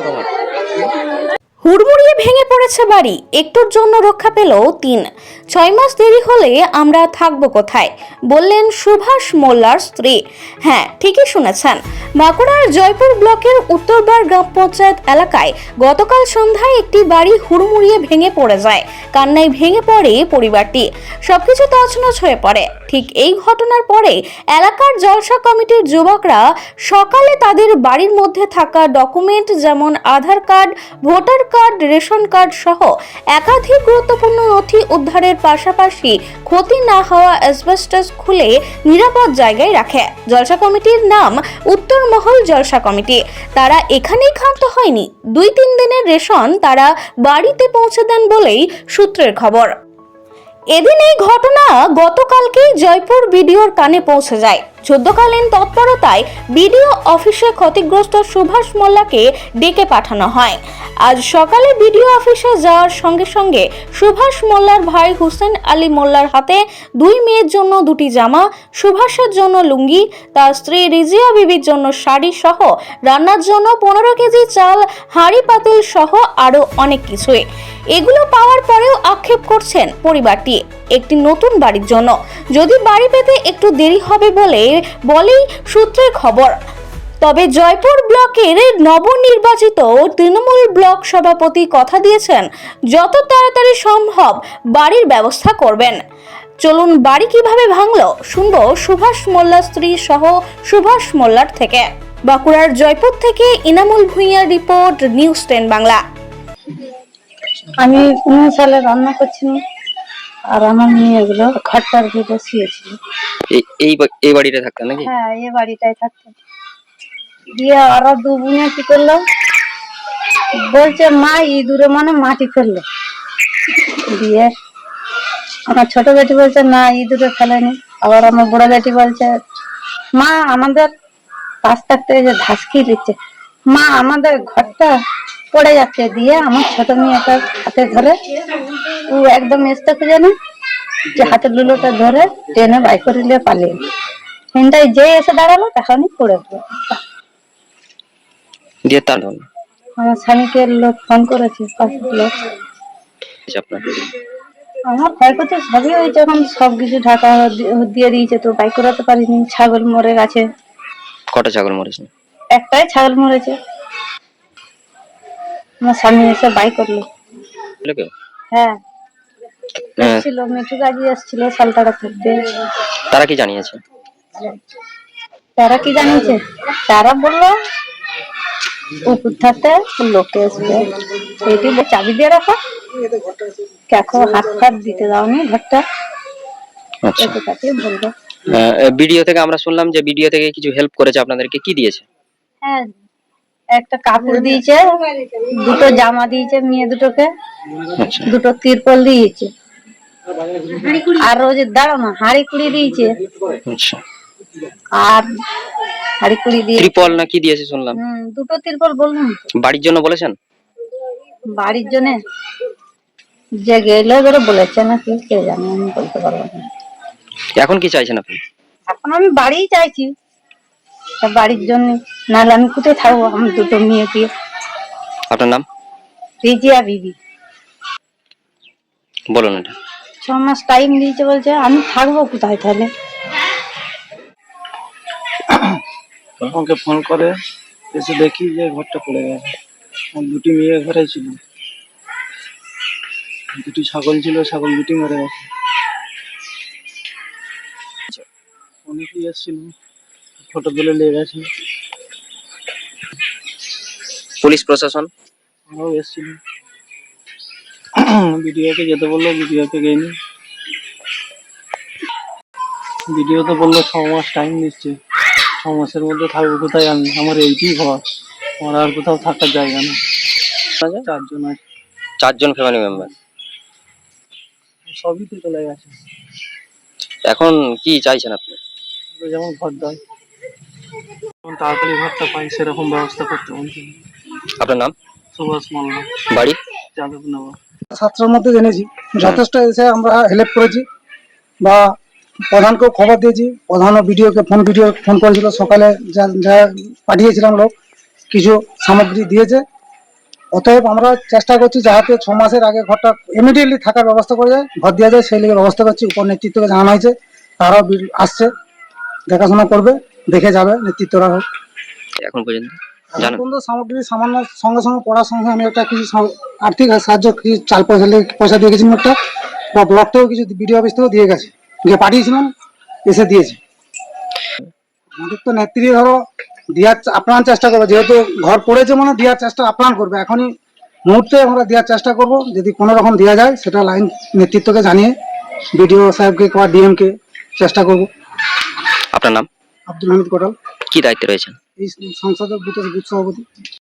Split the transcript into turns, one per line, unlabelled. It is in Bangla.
তোমার
হুড়মুড়িয়ে ভেঙে পড়েছে বাড়ি, একটুর জন্য রক্ষা পেল তিন। ছয় মাস দেরি হলে আমরা থাকব কোথায়? বললেন সুভাষ মোল্লার স্ত্রী। হ্যাঁ ঠিকই শুনেছেন। বাঁকুড়ার জয়পুর ব্লকের উত্তরবার গ্রাম পঞ্চায়েত এলাকায় গতকাল সন্ধ্যায় একটি বাড়ি হুড়মুড়িয়ে ভেঙে পড়ে যায়। কান্নায় ভেঙে পড়ে পরিবারটি। সবকিছু তছনছ হয়ে পড়ে। ঠিক এই ঘটনার পরে এলাকার জলসা কমিটির যুবকরা সকালে তাদের বাড়ির মধ্যে থাকা ডকুমেন্ট যেমন Aadhaar card, voter card, ration card সহ একাধিক গুরুত্বপূর্ণ নথি উদ্ধারের পাশাপাশি ক্ষতি না হওয়া অ্যাসবেস্টাস খুলে নিরাপদ জায়গায় রাখে। জলসা কমিটির নাম উত্তরমহল জলসা কমিটি। তারা এখানেই ক্ষান্ত হয়নি। দুই তিন দিনের রেশন তারা বাড়িতে পৌঁছে দেন বলেই সূত্রের খবর। এদিন এই ঘটনা গতকালকেই জয়পুর বিডিওর কানে পৌঁছে যায়। যুদ্ধকালীন তৎপরতায় বিডিও অফিসে ক্ষতিগ্রস্ত সুভাষ মোল্লাকে ডেকে পাঠানো হয়। আজ সকালে বিডিও অফিসে যাওয়ার সঙ্গে সঙ্গে সুভাষ মোল্লার ভাই হুসেন আলী মোল্লার হাতে দুই মেয়ের জন্য দুটি জামা, সুভাষের জন্য লুঙ্গি, তার স্ত্রী রিজিয়া বিবির জন্য শাড়ি সহ রান্নার জন্য পনেরো কেজি চাল, হাঁড়ি পাতিল সহ আরও অনেক কিছুই। এগুলো পাওয়ার পরেও আক্ষেপ করছেন পরিবারটি। একটি নতুন বাড়ির জন্য। যদি বাড়ি পেতে একটু দেরি হবে বলে বলেই সূত্রের খবর। তবে জয়পুর ব্লকের নবনির্বাচিত তৃণমূল ব্লক সভাপতি কথা দিয়েছেন, যত তাড়াতাড়ি সম্ভব বাড়ির ব্যবস্থা করবেন। চলুন বাড়ি কীভাবে ভাঙলো, শুনব সুভাষ মোল্লার স্ত্রী সহ সুভাষ মোল্লার থেকে। বাঁকুড়ার জয়পুর থেকে ইনামুল ভুঁইয়ার রিপোর্ট, নিউজ টেন বাংলা।
আমি কোনো সালে রান্না করছিলাম আর আমার মেয়ে মেয়েগুলো ঘরটার ভিতরে শুয়েছিল।
এই এই বা- এই বাড়িতে থাকতেন নাকি?
হ্যাঁ এ বাড়িটাই থাকতো দিয়ে ওরা দু বোনে কি করল? বলছে মা ইঁদুরে মানে মাটি ফেলল। দিয়ে আমার ছোট বেটি বলছে না ইঁদুরে ফেলেনি। আবার আমার বড় বেটি বলছে মা আমাদের পাশ থাকতে এই যে ধাসকি দিচ্ছে। মা আমাদের ঘরটা পড়ে যাচ্ছে দিয়ে আমার ছোট মেয়েটা হাতে ধরে ও একদম এসতে খুঁজে না যে হাতের লুলোটা ধরে টেনে বাই করে নিয়ে পালিয়ে ট্রেনটায় যে এসে দাঁড়াল তখনই পড়ে গেলো।
দিয়ে তার
আমার স্বামীকে লোক ফোন করেছে লোক। আমার ক্ষয়ক্ষতি সবই হয়েছে এখন সবকিছু ঢাকা দিয়ে দিয়েছে তো বাই করাতে পারিনি ছাগল মরে গেছে।
কটা ছাগল মরেছে?
একটাই ছাগল মরেছে। আমার স্বামী এসে বাই করল। হ্যাঁ।
হ্যাঁ,
ছিল মিঠু গাজি এসেছিল সালতাড়া করতে
তারা কি জানিয়েছে?
তারা কি জানিয়েছে? তারা বলল উপর থাকতে লোকে আসবে বলে চাবি দিয়ে রাখো। দেখো হাত ফাত দিতে দাওনি ঘরটা।
আচ্ছা। ভিডিও থেকে আমরা শুনলাম যে ভিডিও থেকে কিছু হেল্প করেছে আপনাদেরকে। কি দিয়েছে?
হ্যাঁ একটা কাপড় দিয়েছে দুটো জামা দিয়েছে মেয়ে দুটোকে দুটো তিরপল দিয়েছে। আর যে দাঁড়াও না হাঁড়ি কুড়ি দিয়েছে।
আচ্ছা।
আর হাঁড়ি কুড়ি দিয়ে
ত্রিপল না কি দিয়েছে শুনলাম?
দুটো তিরপল বললাম
বাড়ির জন্য বলেছেন?
বাড়ির জন্য? যে গেলে ধরে বলেছে নাকি কে জানে আমি বলতে পারব না।
এখন কি চাইছেন আপনি?
এখন আমি বাড়িই চাইছি। বাড়ির জন্য। নাহলে আমি কোথায় থাকব? আমি দুটো মেয়েকে
আপনার নাম?
রিজিয়া বিবি।
বলুন এটা।
ছ মাস টাইম দিয়েছে বলছে আমি থাকব কোথায় তাহলে?
আমাকে ফোন করে এসে দেখি যে ঘরটা পড়ে গেছে। আর দুটি মেয়ে ঘরে ছিল। দুটি ছাগল ছিল ছাগল দুটি মরে গেছে। অনেকেই এসেছিল। ফটো তুলে নিয়ে গেছে।
পুলিশ প্রশাসন?
আমরাও এসেছিল ভিডিওকে যেতে বলল ভিডিওকে গেইনি। ভিডিও তো বলল ছ মাস টাইম দিচ্ছে ছ মাসের মধ্যে থাকব কোথায় আমি আমার এইটাই ঘর। আমার আর কোথাও থাকার জায়গা না চারজন আছে।
চারজন ফ্যামিলি মেম্বার
সবই তো চলে গেছে।
এখন কি চাইছেন আপনি?
যেমন ঘর দেয় তাড়াতাড়ি ঘরটা পাই সেরকম ব্যবস্থা করতে বলছি।
আপনার নাম?
সুভাষ মোল্লা
বাড়ি?
যাদব নগর
সাতটার মধ্যে জেনেছি। যথেষ্ট এসে আমরা হেল্প করেছি বা প্রধানকেও খবর দিয়েছি। প্রধানও ভিডিওকে ফোন ভিডিও ফোন করেছিল। সকালে যা যা পাঠিয়েছিলাম লোক কিছু সামগ্রী দিয়েছে। অতএব আমরা চেষ্টা করছি যাতে ছ মাসের আগে ঘরটা ইমিডিয়েটলি থাকার ব্যবস্থা করে যায়। ঘর দেওয়া যায় সেই লেগে ব্যবস্থা করছি। উপর নেতৃত্বকে জানানো হয়েছে। তারাও আসছে দেখাশোনা করবে। দেখে যাবে নেতৃত্বরা হোক।
এখন পর্যন্ত?
পর্যন্ত সামগ্রী সামান্য সঙ্গে সঙ্গে পড়ার সঙ্গে আমি একটা কিছু আর্থিক সাহায্য কিছু চাল পয়সা পয়সা দিয়ে গেছিলাম একটা বা ব্লক থেকেও কিছু বিডিও অফিস থেকেও দিয়ে গেছে। গিয়ে পাঠিয়েছিলাম এসে দিয়েছে। আমাদের তো নেত্রী ধরো দেওয়ার আপ্রাণ চেষ্টা করবে। যেহেতু ঘর পড়েছে মানে দেওয়ার চেষ্টা আপ্রাণ করবে। এখনই মুহূর্তে আমরা দেওয়ার চেষ্টা করব। যদি কোনো রকম দেওয়া যায় সেটা লাইন নেতৃত্বকে জানিয়ে বিডিও সাহেবকে বা ডিএমকে চেষ্টা করব।
আপনার নাম?
আব্দুল হামিদ কোটাল।
কি দায়িত্বে রয়েছেন?
এই সংসদের বুথ বুথ সভাপতি।